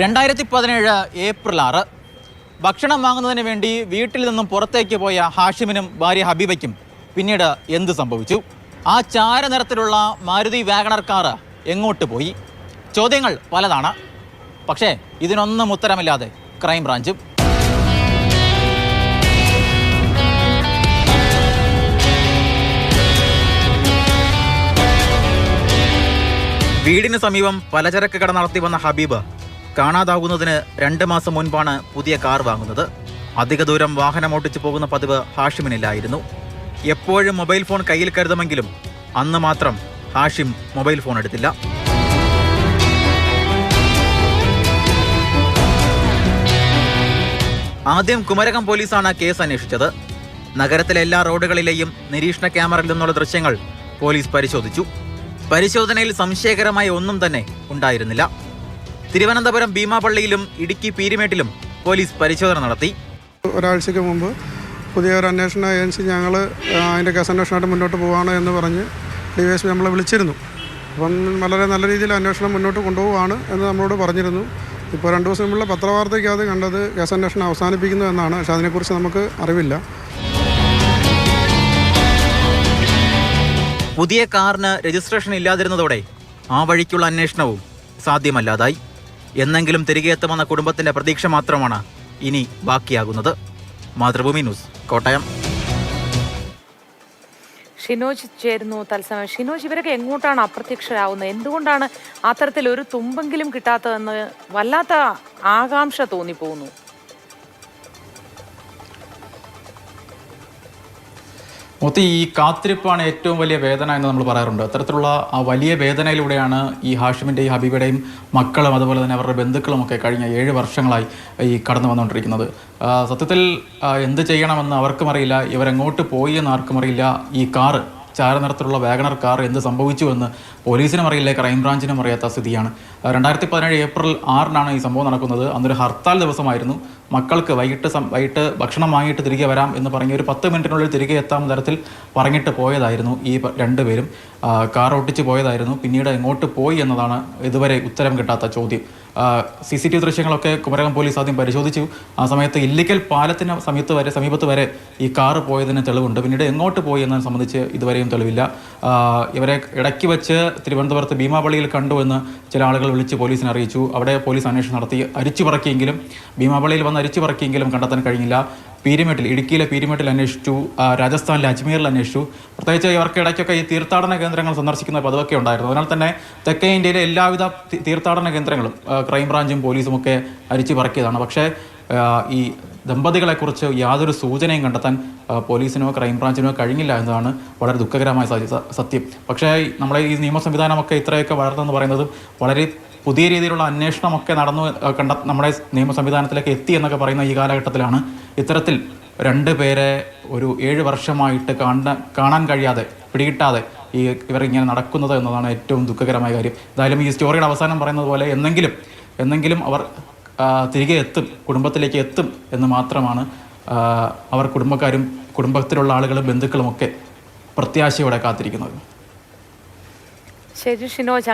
രണ്ടായിരത്തി പതിനേഴ് ഏപ്രിൽ ആറ്. ഭക്ഷണം വാങ്ങുന്നതിന് വേണ്ടി വീട്ടിൽ നിന്നും പുറത്തേക്ക് പോയ ഹാഷിമിനും ഭാര്യ ഹബീബയ്ക്കും പിന്നീട് എന്ത് സംഭവിച്ചു? ആ ചാര നിറത്തിലുള്ള മാരുതി വാഗണർ കാർ എങ്ങോട്ട് പോയി? ചോദ്യങ്ങൾ പലതാണ്. പക്ഷേ ഇതിനൊന്നും ഉത്തരമില്ലാതെ ക്രൈംബ്രാഞ്ചും വീടിന് സമീപം പലചരക്ക് കട നടത്തി വന്ന ഹബീബ് കാണാതാകുന്നതിന് രണ്ട് മാസം മുൻപാണ് പുതിയ കാർ വാങ്ങുന്നത്. അധിക ദൂരം വാഹനം ഓടിച്ചു പോകുന്ന പതിവ് ഹാഷിമിനില്ലായിരുന്നു എപ്പോഴും മൊബൈൽ ഫോൺ കയ്യിൽ കരുതുമെങ്കിലും അന്ന് മാത്രം ഹാഷിം മൊബൈൽ ഫോൺ എടുത്തില്ല. ആദ്യം കുമരകം പോലീസാണ് കേസ് അന്വേഷിച്ചത്. നഗരത്തിലെ എല്ലാ റോഡുകളിലെയും നിരീക്ഷണ ക്യാമറയിൽ നിന്നുള്ള ദൃശ്യങ്ങൾ പോലീസ് പരിശോധിച്ചു. പരിശോധനയിൽ സംശയകരമായ ഒന്നും തന്നെ ഉണ്ടായിരുന്നില്ല. തിരുവനന്തപുരം ഭീമാപള്ളിയിലും ഇടുക്കി പീരുമേട്ടിലും പോലീസ് പരിശോധന നടത്തി. ഒരാഴ്ചയ്ക്ക് മുമ്പ് പുതിയ ഒരു അന്വേഷണ ഏജൻസി ഞങ്ങൾ അതിന്റെ കേസ് അന്വേഷണമായിട്ട് മുന്നോട്ട് പോവുകയാണ് എന്ന് പറഞ്ഞ് ഡി വൈ എസ് പി നമ്മളെ വിളിച്ചിരുന്നു. അപ്പം വളരെ നല്ല രീതിയിൽ അന്വേഷണം മുന്നോട്ട് കൊണ്ടുപോവുകയാണ് എന്ന് നമ്മളോട് പറഞ്ഞിരുന്നു. ഇപ്പോൾ രണ്ട് ദിവസം മുമ്പുള്ള പത്രവാർത്തയ്ക്കകത്ത് കണ്ടത് കേസ് അന്വേഷണം അവസാനിപ്പിക്കുന്നു എന്നാണ്. പക്ഷേ അതിനെക്കുറിച്ച് നമുക്ക് അറിവില്ല. പുതിയ കാറിന് രജിസ്ട്രേഷൻ ഇല്ലാതിരുന്നതോടെ ആ വഴിക്കുള്ള അന്വേഷണവും സാധ്യമല്ലാതായി. എന്നെങ്കിലും തിരികെ എത്തുമെന്ന കുടുംബത്തിന്റെ പ്രതീക്ഷ മാത്രമാണ് ഇനി ബാക്കിയാകുന്നത്. മാതൃഭൂമി ന്യൂസ് കോട്ടയം. ഷിനോജ് ചേരുന്നു തത്സമയം. ഷിനോജ് ഇവരൊക്കെ എങ്ങോട്ടാണ് അപ്രത്യക്ഷരാകുന്നത് എന്തുകൊണ്ടാണ് അത്തരത്തിൽ ഒരു തുമ്പെങ്കിലും കിട്ടാത്തതെന്ന് വല്ലാത്ത ആകാംക്ഷ തോന്നിപ്പോകുന്നു? മൊത്തം ഈ കാത്തിരിപ്പാണ് ഏറ്റവും വലിയ വേദന എന്ന് നമ്മൾ പറയാറുണ്ട്. അത്തരത്തിലുള്ള ആ വലിയ വേദനയിലൂടെയാണ് ഈ ഹാഷിമിന്റെയും ഹബീബയുടെയും മക്കളും അതുപോലെ തന്നെ അവരുടെ ബന്ധുക്കളും ഒക്കെ കഴിഞ്ഞ ഏഴ് വർഷങ്ങളായി ഈ കടന്നു വന്നുകൊണ്ടിരിക്കുന്നത്. സത്യത്തിൽ എന്ത് ചെയ്യണമെന്ന് അവർക്കും അറിയില്ല. ഇവരെങ്ങോട്ട് പോയി എന്ന് ആർക്കും അറിയില്ല. ഈ കാറ് ചാരനിറത്തിലുള്ള വാഗണർ കാർ എന്ത് സംഭവിച്ചുവെന്ന് പോലീസിനും അറിയില്ല ക്രൈംബ്രാഞ്ചിനും അറിയാത്ത സ്ഥിതിയാണ്. രണ്ടായിരത്തി പതിനേഴ് ഏപ്രിൽ ആറിനാണ് ഈ സംഭവം നടക്കുന്നത്. അന്നൊരു ഹർത്താൽ ദിവസമായിരുന്നു. മക്കൾക്ക് വൈകിട്ട് വൈകിട്ട് ഭക്ഷണം വാങ്ങിയിട്ട് തിരികെ വരാം എന്ന് പറഞ്ഞ് ഒരു പത്ത് മിനിറ്റിനുള്ളിൽ തിരികെ എത്താം തരത്തിൽ പറഞ്ഞിട്ട് പോയതായിരുന്നു ഈ രണ്ടുപേരും. കാർ ഓട്ടിച്ച് പോയതായിരുന്നു. പിന്നീട് എങ്ങോട്ട് പോയി എന്നതാണ് ഇതുവരെ ഉത്തരം കിട്ടാത്ത ചോദ്യം. സി സി ടി വി ദൃശ്യങ്ങളൊക്കെ കുമരകം പോലീസ് ആദ്യം പരിശോധിച്ചു. ആ സമയത്ത് ഇല്ലിക്കൽ പാലത്തിന് സമയത്ത് വരെ സമീപത്ത് വരെ ഈ കാറ് പോയതിന് തെളിവുണ്ട്. പിന്നീട് എങ്ങോട്ട് പോയി എന്നതിനെ സംബന്ധിച്ച് ഇതുവരെയും തെളിവില്ല. ഇവരെ ഇടയ്ക്ക് വെച്ച് തിരുവനന്തപുരത്ത് ഭീമാപള്ളിയിൽ കണ്ടു എന്ന് ചില ആളുകൾ വിളിച്ച് പോലീസിനെ അറിയിച്ചു. അവിടെ പോലീസ് അന്വേഷണം നടത്തി. അരിച്ചു പറക്കിയെങ്കിലും ഭീമാപള്ളിയിൽ വന്ന് അരിച്ചു പറക്കിയെങ്കിലും കണ്ടെത്താൻ കഴിഞ്ഞില്ല. പീരുമേട്ടിൽ ഇടുക്കിയിലെ പീരിമേട്ടിൽ അന്വേഷിച്ചു രാജസ്ഥാനിലെ അജ്മീറിൽ അന്വേഷിച്ചു. പ്രത്യേകിച്ച് ഇവർക്ക് ഇടയ്ക്കൊക്കെ ഈ തീർത്ഥാടന കേന്ദ്രങ്ങൾ സന്ദർശിക്കുന്ന പതിവൊക്കെ ഉണ്ടായിരുന്നു. അതിനാൽ തന്നെ തെക്കേ ഇന്ത്യയിലെ എല്ലാവിധ തീർത്ഥാടന കേന്ദ്രങ്ങളും ക്രൈംബ്രാഞ്ചും പോലീസും ഒക്കെ അരിച്ചു പറക്കിയതാണ്. പക്ഷേ ഈ ദമ്പതികളെക്കുറിച്ച് യാതൊരു സൂചനയും കണ്ടെത്താൻ പോലീസിനോ ക്രൈംബ്രാഞ്ചിനോ കഴിഞ്ഞില്ല എന്നതാണ് വളരെ ദുഃഖകരമായ സത്യം. പക്ഷേ നമ്മളെ ഈ നിയമ സംവിധാനമൊക്കെ ഇത്രയൊക്കെ വളർന്നെന്ന് പറയുന്നത് വളരെ പുതിയ രീതിയിലുള്ള അന്വേഷണമൊക്കെ നടന്നു കണ്ട നമ്മുടെ നിയമ സംവിധാനത്തിലേക്ക് എത്തി എന്നൊക്കെ പറയുന്ന ഈ കാലഘട്ടത്തിലാണ് ഇത്തരത്തിൽ രണ്ട് പേരെ ഒരു ഏഴ് വർഷമായിട്ട് കാണാൻ കാണാൻ കഴിയാതെ പിടികിട്ടാതെ ഈ ഇവർ ഇങ്ങനെ നടക്കുന്നത് എന്നതാണ് ഏറ്റവും ദുഃഖകരമായ കാര്യം. എന്തായാലും ഈ സ്റ്റോറിയുടെ അവസാനം പറയുന്നത് പോലെ എന്നെങ്കിലും എന്നെങ്കിലും അവർ തിരികെ എത്തും കുടുംബത്തിലേക്ക് എത്തും എന്ന് മാത്രമാണ് അവർ കുടുംബക്കാരും കുടുംബത്തിലുള്ള ആളുകളും ബന്ധുക്കളുമൊക്കെ പ്രത്യാശയോടെ കാത്തിരിക്കുന്നത്. ശരി ഷിനോജ്